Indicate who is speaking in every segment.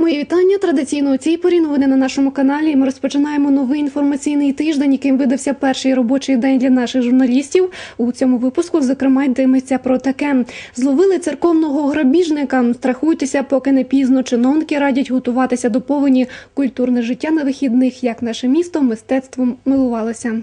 Speaker 1: Мої вітання традиційно у цій порі новини на нашому каналі. Ми розпочинаємо новий інформаційний тиждень, яким видався перший робочий день для наших журналістів. У цьому випуску, зокрема, йдеться про таке: зловили церковного грабіжника. Страхуйтеся, поки не пізно. Чиновники радять готуватися до повені культурне життя на вихідних, як наше місто мистецтвом милувалося.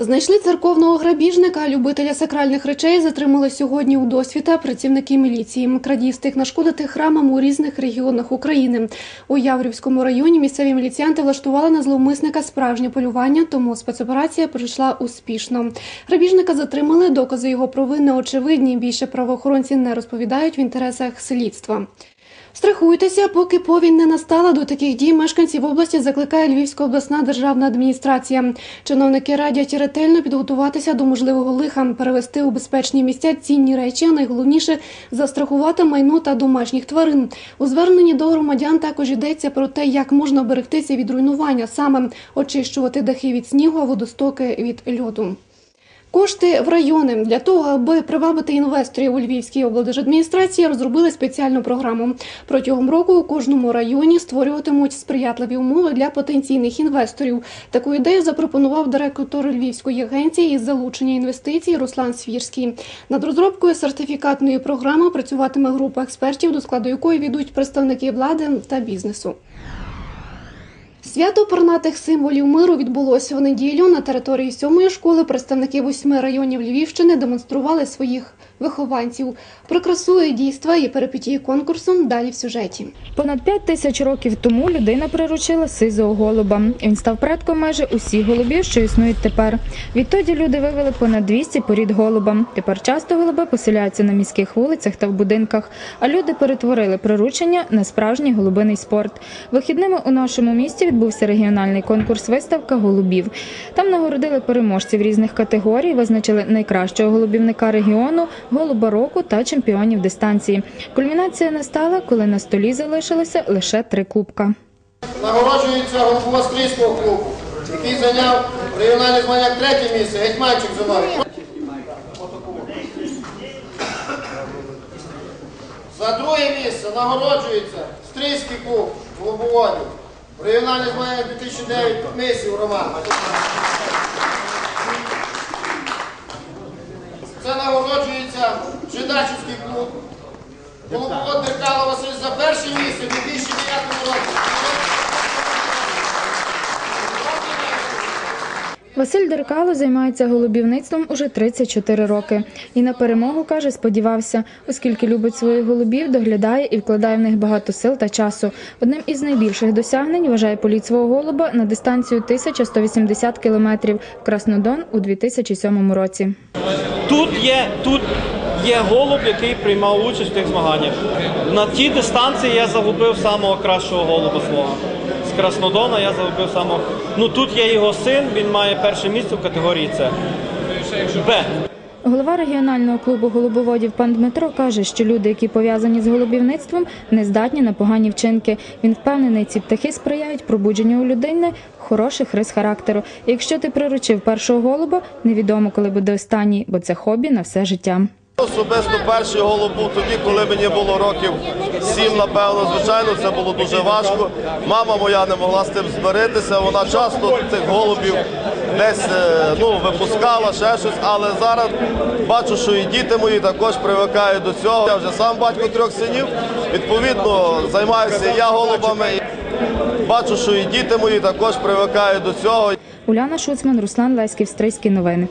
Speaker 1: Знайшли церковного грабіжника, любителя сакральних речей затримали сьогодні у досвіта працівники міліції. Крадій встиг нашкодити храмам у різних регіонах України. У Яврівському районі місцеві міліціянти влаштували на зловмисника справжнє полювання, тому спецоперація пройшла успішно. Грабіжника затримали, докази його провини очевидні. Більше правоохоронці не розповідають в інтересах слідства. Страхуйтеся, поки повінь не настала. До таких дій мешканців області закликає Львівська обласна державна адміністрація. Чиновники радять ретельно підготуватися до можливого лиха, перевести у безпечні місця цінні речі, а найголовніше застрахувати майно та домашніх тварин. У зверненні до громадян також йдеться про те, як можна берегтися від руйнування, саме очищувати дахи від снігу, а водостоки від льоду. Кошти в райони для того, аби привабити інвесторів у Львівській облдержадміністрації, розробили спеціальну програму. Протягом року у кожному районі створюватимуть сприятливі умови для потенційних інвесторів. Таку ідею запропонував директор Львівської агенції із залучення інвестицій Руслан Свірський. Над розробкою сертифікатної програми працюватиме група експертів, до складу якої війдуть представники влади та бізнесу. Свято пернатих символів миру відбулося в неділю. На території сьомої школи представники восьми районів Львівщини демонстрували своїх вихованців. Про дійства і перипетії конкурсу далі в сюжеті.
Speaker 2: Понад п'ять тисяч років тому людина приручила сизого голуба. Він став предком майже усіх голубів, що існують тепер. Відтоді люди вивели понад 200 порід голуба. Тепер часто голуби поселяються на міських вулицях та в будинках. А люди перетворили приручення на справжній голубиний спорт. Вихідними у нашому місті відбувся регіональний конкурс виставка голубів. Там нагородили переможців різних категорій, визначили найкращого голубівника регіону, голуба року та чемпіонів дистанції. Кульмінація настала, коли на столі залишилося лише три кубка.
Speaker 3: Нагороджується голова Стрийського клубу, який зайняв регіональне змагання третє місце, гетьманчик Зимовий. За друге місце нагороджується Стрийський клуб голубоводів. Регіональне змагання 2009 Мисів Роман. Це нагороджується Жидачівський клуб. Голубовод Деркало Василь за перше місце в 2009 році.
Speaker 2: Василь Деркало займається голубівництвом уже 34 роки. І на перемогу каже, сподівався, оскільки любить своїх голубів, доглядає і вкладає в них багато сил та часу. Одним із найбільших досягнень вважає політ свого голуба на дистанцію 1180 кілометрів в Краснодон у 2007 році.
Speaker 4: Тут є, тут є голуб, який приймав участь в тих змаганнях. На тій дистанції я загубив самого кращого голуба свого. Краснодона я загубив самого. Ну тут є його син, він має перше місце в категорії С. Б.
Speaker 2: Голова регіонального клубу голубоводів пан Дмитро каже, що люди, які пов'язані з голубівництвом, не здатні на погані вчинки. Він впевнений, ці птахи сприяють пробудженню у людини хороших рис характеру. І якщо ти приручив першого голуба, невідомо, коли буде останній, бо це хобі на все життя.
Speaker 5: Особисто перший голуб був тоді, коли мені було років сім, напевно. Звичайно, це було дуже важко. Мама моя не могла з тим змиритися. Вона часто цих голубів десь е, ну, випускала, ще щось. Але зараз бачу, що і діти мої також привикають до цього. Я вже сам батько трьох синів. Відповідно, займаюся я голубами. Бачу, що і діти мої також привикають до цього.
Speaker 2: Уляна Шуцман, Руслан Леськів, Стрийські новини.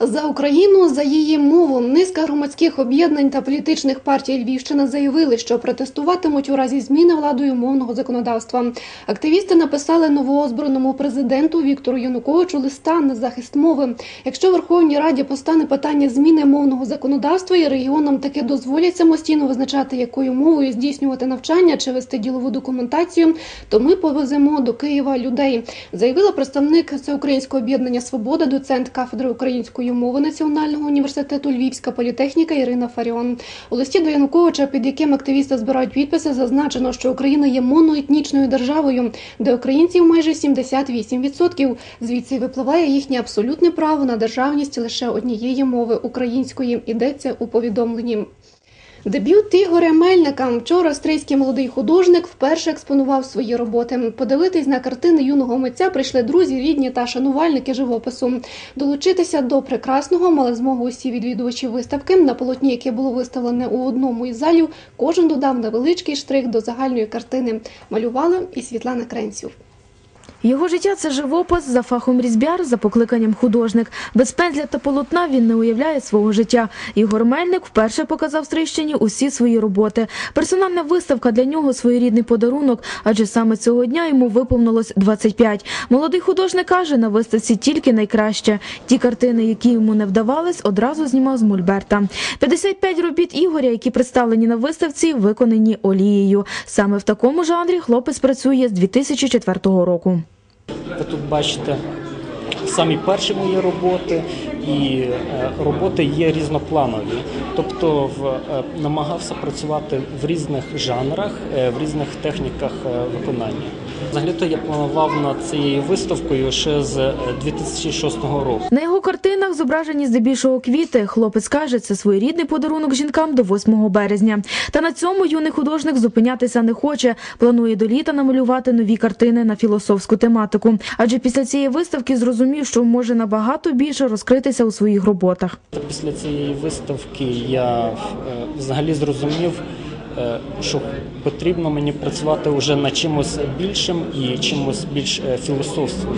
Speaker 1: За Україну, за її мову, низка громадських об'єднань та політичних партій Львівщини заявили, що протестуватимуть у разі зміни владою мовного законодавства. Активісти написали новоозбраному президенту Віктору Януковичу листа на захист мови. Якщо Верховній Раді постане питання зміни мовного законодавства і регіонам таки дозволять самостійно визначати, якою мовою здійснювати навчання чи вести ділову документацію, то ми повеземо до Києва людей, заявила представник Всеукраїнського об'єднання Свобода, доцент кафедри української мови Національного університету Львівська політехніка Ірина Фаріон. У листі до Януковича, під яким активісти збирають підписи, зазначено, що Україна є моноетнічною державою, де українців майже 78%. Звідси випливає їхнє абсолютне право на державність лише однієї мови української. Ідеться у повідомленні. Дебют Ігоря Мельника. Вчора стрийський молодий художник вперше експонував свої роботи. Подивитись на картини юного митця прийшли друзі, рідні та шанувальники живопису. Долучитися до прекрасного мали змогу усі відвідувачі виставки. На полотні, яке було виставлене у одному із залів, кожен додав невеличкий штрих до загальної картини. Малювала і Світлана Кренців.
Speaker 6: Його життя це живопис за фахом різьбяр, за покликанням художник. Без пензля та полотна він не уявляє свого життя. Ігор Мельник вперше показав Стрийщині усі свої роботи. Персональна виставка для нього своєрідний подарунок, адже саме цього дня йому виповнилось 25. Молодий художник каже, на виставці тільки найкраще. Ті картини, які йому не вдавались, одразу знімав з Мольберта. 55 робіт Ігоря, які представлені на виставці, виконані олією. Саме в такому жанрі хлопець працює з 2004 року.
Speaker 7: Ви тут бачите самі перші мої роботи, і е, роботи є різнопланові. Тобто в, е, намагався працювати в різних жанрах, е, в різних техніках е, виконання. Взагалі-то я планував над цією виставкою ще з е, 2006 року.
Speaker 6: На його картинах зображені здебільшого квіти. Хлопець каже, це своєрідний подарунок жінкам до 8 березня. Та на цьому юний художник зупинятися не хоче. Планує до літа намалювати нові картини на філософську тематику. Адже після цієї виставки зрозумів, що може набагато більше розкритися у своїх роботах.
Speaker 7: Після цієї виставки я е, взагалі зрозумів, е, що потрібно мені працювати вже над чимось більшим і чимось більш е, філософським.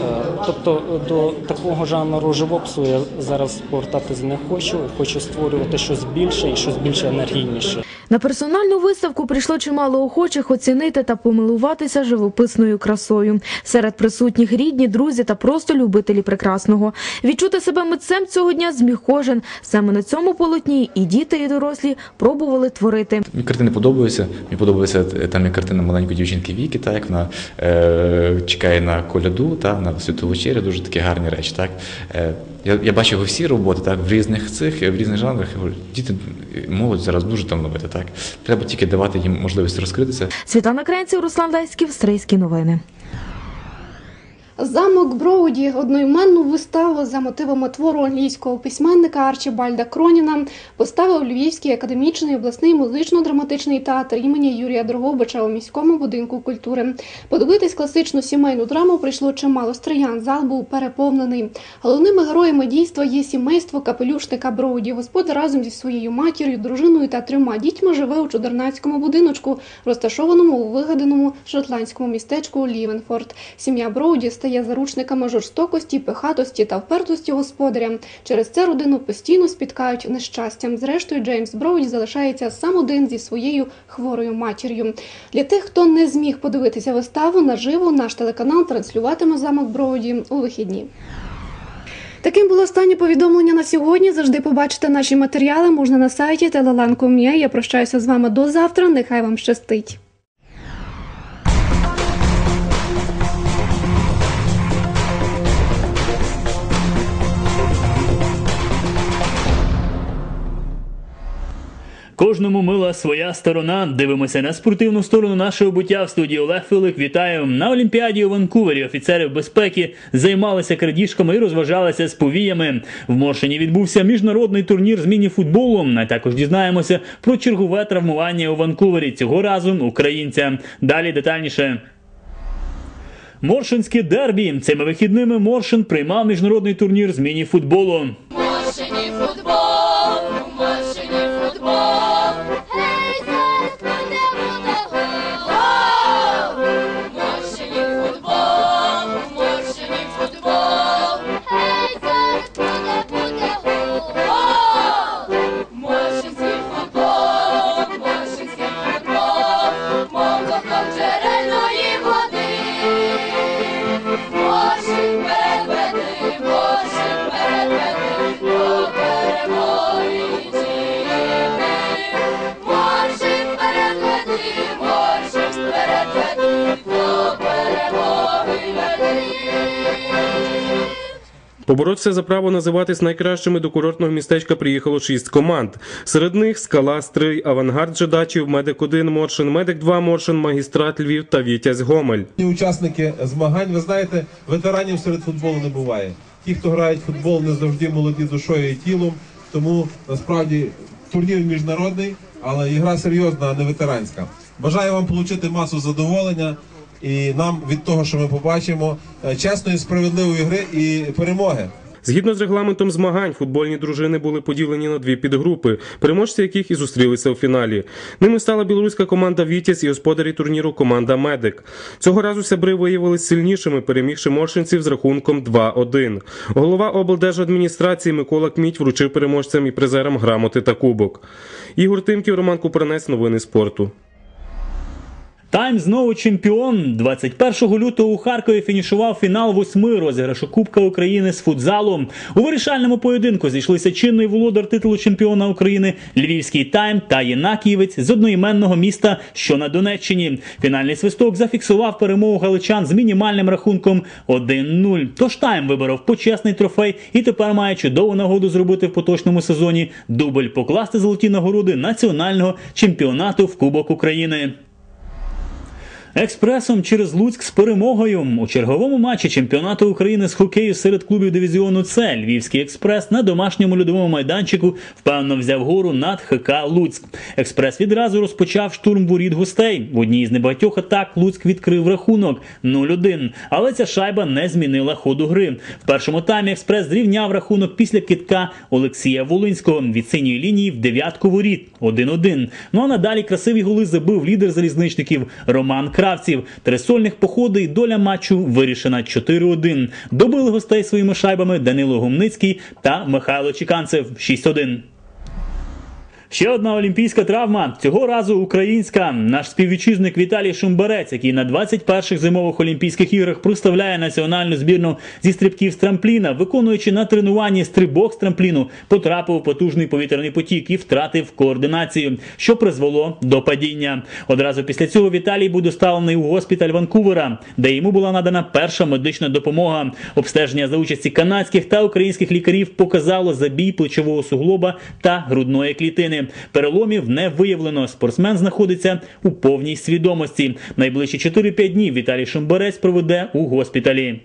Speaker 7: Е, Тобто е, до такого жанру живопису я зараз повертатися не хочу. Хочу створювати щось більше і щось більш енергійніше.
Speaker 6: На персональну виставку прийшло чимало охочих оцінити та помилуватися живописною красою. Серед присутніх рідні, друзі та просто любителі прекрасного. Відчути себе митцем цього дня зміг кожен. Саме на цьому полотні і діти, і дорослі пробували творити.
Speaker 8: Мені картини подобаються. Мені подобається е, там є картина маленької дівчинки Віки, так як вона е, чекає на коляду, та на святу вечерю, дуже такі гарні речі. Так е, я, я бачив всі роботи, так в різних цих, в різних жанрах. Діти молодь зараз дуже талановита, так треба тільки давати їм можливість розкритися.
Speaker 6: Світлана Кренців, Руслан Леськів, Стрийські новини.
Speaker 1: Замок Броуді одноіменну виставу за мотивами твору англійського письменника Арчібальда Кроніна поставив Львівський академічний обласний музично-драматичний театр імені Юрія Дрогобича у міському будинку культури. Подивитись класичну сімейну драму прийшло чимало стриян. Зал був переповнений. Головними героями дійства є сімейство капелюшника Броуді. Господар разом зі своєю матір'ю, дружиною та трьома дітьми живе у чудернацькому будиночку, розташованому у вигаданому шотландському містечку Лівенфорд. Сім'я Броуді стає заручниками жорстокості, пихатості та впертості господаря. Через це родину постійно спіткають нещастям. Зрештою, Джеймс Броуді залишається сам один зі своєю хворою матір'ю. Для тих, хто не зміг подивитися виставу наживо, наш телеканал транслюватиме замок Броуді у вихідні. Таким було останнє повідомлення на сьогодні. Завжди побачите наші матеріали можна на сайті telelan.com.ua. Я прощаюся з вами до завтра. Нехай вам щастить.
Speaker 9: Кожному мила своя сторона. Дивимося на спортивну сторону нашого буття в студії Олег Филик. Вітаю на Олімпіаді у Ванкувері. Офіцери безпеки займалися крадіжками і розважалися з повіями. В Моршині відбувся міжнародний турнір з міні-футболу. А також дізнаємося про чергове травмування у Ванкувері. Цього разу українця. Далі детальніше. Моршинське дербі. Цими вихідними Моршин приймав міжнародний турнір з міні-футболу.
Speaker 10: Машині футбол,
Speaker 11: Поборотися за право називатись найкращими до курортного містечка приїхало шість команд. Серед них Скала, Стрий, Авангард Жидачів, Медик 1 Моршин, Медик 2 Моршин, Магістрат Львів та Вітязь Гомель.
Speaker 12: Учасники змагань, ви знаєте, ветеранів серед футболу не буває. Ті, хто грають в футбол, не завжди молоді душою і тілом. Тому насправді турнір міжнародний, але ігра серйозна, а не ветеранська. Бажаю вам отримати масу задоволення і нам від того, що ми побачимо, е, чесної, справедливої гри і перемоги.
Speaker 11: Згідно з регламентом змагань, футбольні дружини були поділені на дві підгрупи, переможці яких і зустрілися у фіналі. Ними стала білоруська команда Вітязь і господарі турніру команда Медик. Цього разу сябри виявилися сильнішими, перемігши моршинців з рахунком 2-1. Голова облдержадміністрації Микола Кміть вручив переможцям і призерам грамоти та кубок. Ігор Тимків, Роман Купранець, новини спорту.
Speaker 9: Тайм знову чемпіон. 21 лютого у Харкові фінішував фінал восьми розіграшу Кубка України з футзалу. У вирішальному поєдинку зійшлися чинний володар титулу чемпіона України Львівський тайм та Єнакієвець з одноіменного міста, що на Донеччині. Фінальний свисток зафіксував перемогу галичан з мінімальним рахунком 1-0. Тож тайм виборов почесний трофей і тепер має чудову нагоду зробити в поточному сезоні дубль покласти золоті нагороди національного чемпіонату в Кубок України. Експресом через Луцьк з перемогою у черговому матчі чемпіонату України з хокею серед клубів дивізіону С Львівський експрес на домашньому льодовому майданчику впевнено взяв гору над ХК Луцьк. Експрес відразу розпочав штурм воріт гостей. В одній з небагатьох атак Луцьк відкрив рахунок 0-1. Але ця шайба не змінила ходу гри. В першому таймі експрес зрівняв рахунок після китка Олексія Волинського від синьої лінії в дев'ятку воріт 1-1. Ну а надалі красиві голи забив лідер залізничників Роман Кравців. Три сольних походи і доля матчу вирішена 4-1. Добили гостей своїми шайбами Данило Гумницький та Михайло Чіканцев 6-1. Ще одна олімпійська травма. Цього разу українська. Наш співвітчизник Віталій Шумберець, який на 21-х зимових Олімпійських іграх проставляє національну збірну зі стрибків з трампліна, виконуючи на тренуванні стрибок з трампліну, потрапив у потужний повітряний потік і втратив координацію, що призвело до падіння. Одразу після цього Віталій був доставлений у госпіталь Ванкувера, де йому була надана перша медична допомога. Обстеження за участі канадських та українських лікарів показало забій плечового суглоба та грудної клітини. Переломів не виявлено. Спортсмен знаходиться у повній свідомості. Найближчі 4-5 днів Віталій Шумберець проведе у госпіталі.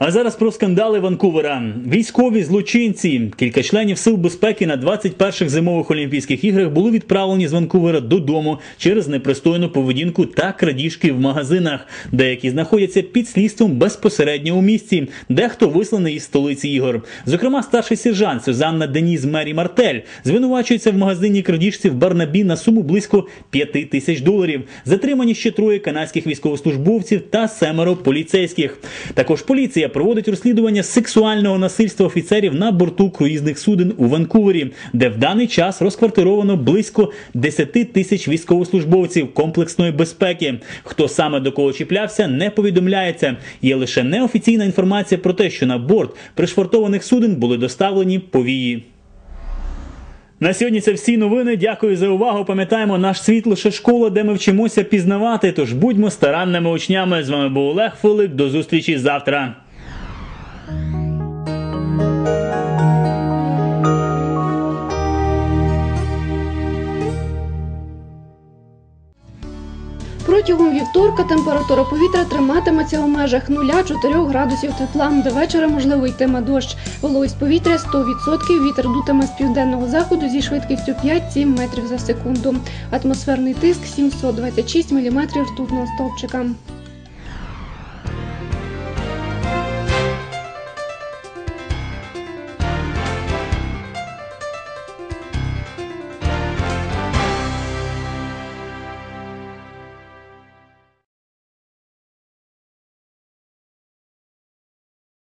Speaker 9: А зараз про скандали Ванкувера. Військові злочинці, кілька членів сил безпеки на 21-х зимових Олімпійських іграх були відправлені з Ванкувера додому через непристойну поведінку та крадіжки в магазинах. Деякі знаходяться під слідством безпосередньо у місті, дехто висланий із столиці ігор. Зокрема, старший сержант Сюзанна Деніс Мері Мартель звинувачується в магазині крадіжці в Барнабі на суму близько 5 тисяч доларів. Затримані ще троє канадських військовослужбовців та семеро поліцейських. Також поліція проводить розслідування сексуального насильства офіцерів на борту круїзних суден у Ванкувері, де в даний час розквартировано близько 10 тисяч військовослужбовців комплексної безпеки. Хто саме до кого чіплявся, не повідомляється. Є лише неофіційна інформація про те, що на борт пришвартованих суден були доставлені повії. На сьогодні це всі новини. Дякую за увагу. Пам'ятаємо, наш світ лише школа, де ми вчимося пізнавати. Тож будьмо старанними учнями. З вами був Олег Филик. До зустрічі завтра.
Speaker 1: Протягом вівторка температура повітря триматиметься у межах 0-4 градусів тепла. До вечора можливо йтиме дощ. Вологість повітря 100%, вітер дутиме з південного заходу зі швидкістю 5-7 метрів за секунду. Атмосферний тиск 726 мм ртутного стовпчика.